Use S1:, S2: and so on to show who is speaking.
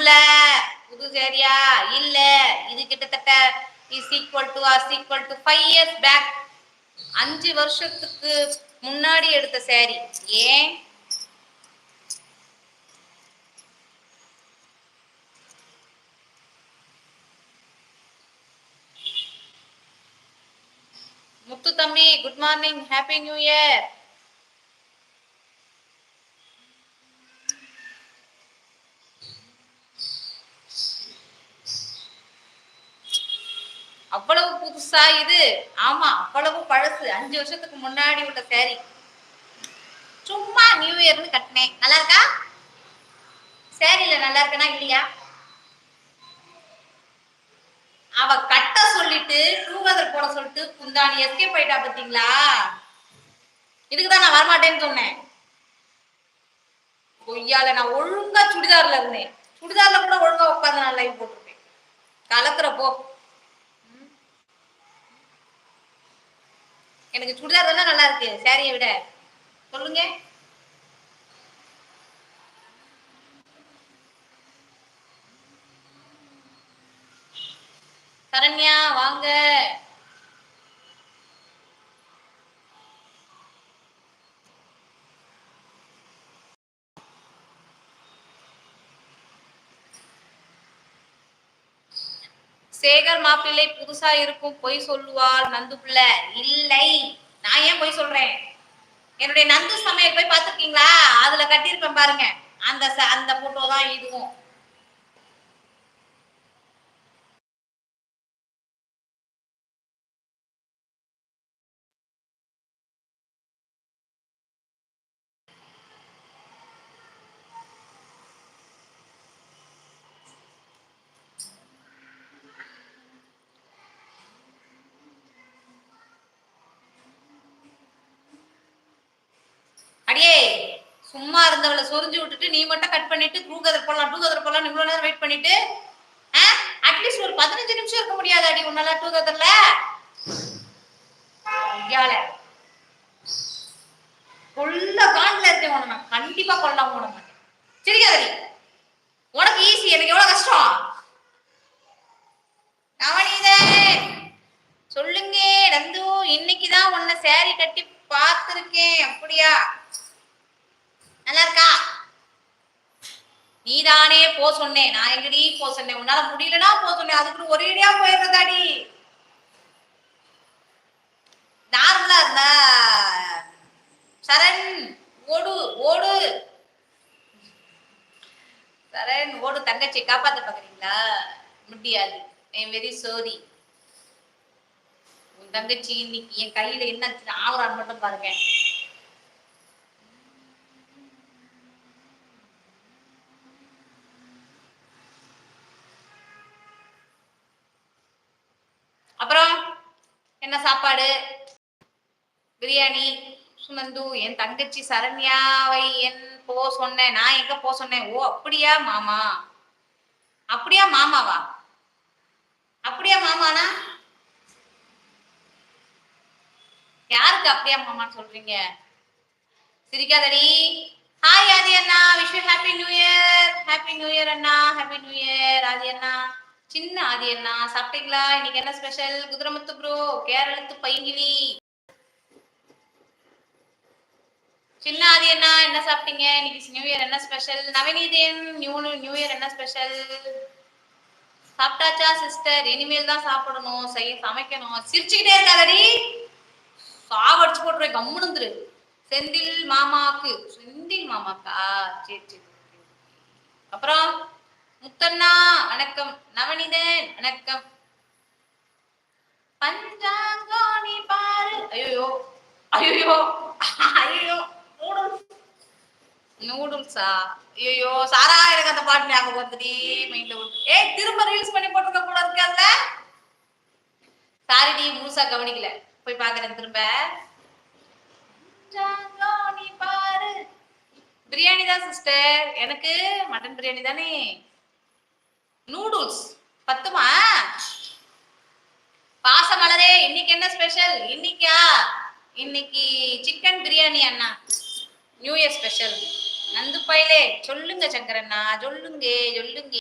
S1: புள்ள இது சரியா? இல்ல. இது கிட்டத்தட்ட is equal to as equal to five years back அஞ்சு வருஷத்துக்கு முன்னாடி எடுத்த சாரி ஏன்? முத்து தம்பி good morning happy new year அவ்வளவு புதுசா இது. ஆமா அவ்வளவு பழசு. அஞ்சு வருஷத்துக்கு முன்னாடி உள்ள சாரி சும்மா நியூ இயர்னு கட்டினேன். நல்லா இருக்கா? சேரில நல்லா இருக்கனா இல்லையா? அவ கட்ட சொல்லிட்டு டூ வீலர் போட சொல்லிட்டு குந்தாணி எஸ்கேப் ஆயிட்டா பாத்தீங்களா இதுக்குதான் நான் வரமாட்டேன்னு சொன்னேன். பொய்யால நான் ஒழுங்கா சுடிதார்ல இருந்தேன். சுடிதார்ல கூட ஒழுங்கா உட்காந்து நான் லைவ் போட்டிருப்பேன். கலக்குறப்போ எனக்கு சுடிதார் தானே நல்லா இருக்கு? சாரியை விட. சொல்லுங்க. சரண்யா வாங்க. சேகர் மாப்பிள்ளை புதுசா இருக்கும் பொய் சொல்லுவாள் நந்து பிள்ளை. இல்லை நான் ஏன் பொய் சொல்றேன்? என்னுடைய நந்து சமையல் போய் பார்த்துருக்கீங்களா? அதுல கட்டியிருப்பேன் பாருங்க. அந்த ச- அந்த போட்டோ தான் இதுவும். வந்தவளை சொரிஞ்சு விட்டுட்டு நீ மட்டும் கட் பண்ணிட்டு டூ கதர் தூங்கதர் போலாம் இவ்வளவு நேரம் வெயிட் பண்ணிட்டு அட்லீஸ்ட் ஒரு பதினஞ்சு நிமிஷம் இருக்க முடியாது அடி உன்னால தூங்கதர்ல கொல்ல காண்டில் இருக்கேன் உன நான் கண்டிப்பா கொல்லாம போட மாட்டேன். உனக்கு ஈஸி எனக்கு எவ்வளவு கஷ்டம்? நவநீதன் சொல்லுங்க நந்து. இன்னைக்குதான் உன்னை சேரி கட்டி பார்த்திருக்கேன். அப்படியா? நல்லா இருக்கா நீதானே போ சொன்னேன் நான் எங்கடி போ சொன்னேன் உன்னால முடியலன்னா போ சொன்னேன் அதுக்கு ஒரேடியா போயிடுறதாடி. நார்மலா இருந்தா சரண் ஓடு ஓடு. சரண் ஓடு. தங்கச்சி காப்பாத்த பாக்குறீங்களா? முடியாது. ஐம் வெரி சோரி உன் தங்கச்சி இன்னைக்கு என் கையில என்ன ஆவரான் மட்டும் பாருங்க அப்புறம் என்ன சாப்பாடு? பிரியாணி. சுனந்து என் தங்கச்சி சரண்யாவை என் போ சொன்னேன். நான் எங்க போ சொன்னேன்? ஓ அப்படியா மாமா? அப்படியா மாமாவா? அப்படியா மாமானா? யாருக்கு அப்படியா மாமான்னு சொல்றீங்க? சிரிக்காதடி. ஹாய் ஆதி அண்ணா. Wish happy new year happy new year அண்ணா. ஹாப்பி நியூ இயர் ஆதி அண்ணா. சின்ன ஆதி அண்ணா சாப்பிட்டீங்களா? இன்னைக்கு என்ன ஸ்பெஷல் குதிரமுத்து ப்ரோ கேரளத்து பைங்கிலி சின்ன ஆதி அண்ணா என்ன சாப்பிட்டீங்க? இன்னைக்கு நியூ இயர் என்ன special Navaneethan new new year என்ன ஸ்பெஷல் சாப்பிட்டாச்சா சிஸ்டர் இனிமேல் தான் சாப்பிடணும். செய்ய சமைக்கணும். சிரிச்சுக்கிட்டே இருக்காதடி. சாவடிச்சு போட்டுருவேன். கம்முனுந்துரு செந்தில் மாமாக்கு செந்தில் மாமாக்கா? சரி சரி. அப்புறம்? முத்தண்ணா வணக்கம். நவனிதன் வணக்கம். பஞ்சாங்கோணி பாரு ஐயோ ஐயோ ஐயோ நூடுல்ஸ் நூடுல்ஸா ஐயோ சாரா எனக்கு அந்த பாட்டு ஞாபகம் வந்துடி மைண்ட்ல விட்டு ஏய் திரும்ப ரீல்ஸ் பண்ணி போட்டுருக்க கூட இருக்கு அதுல. சாரிடி முழுசா கவனிக்கல. போய் பாக்குறேன் திரும்ப. பாரு பிரியாணி தான் சிஸ்டர் எனக்கு மட்டன் பிரியாணி தானே? நூடுல்ஸ் பத்துமா பாசமலரே இன்னைக்கு என்ன ஸ்பெஷல் இன்னைக்கா? இன்னைக்கு சிக்கன் பிரியாணி அண்ணா. நியூ இயர் ஸ்பெஷல் நந்து பயிலே சொல்லுங்க சங்கரண்ணா சொல்லுங்க சொல்லுங்க.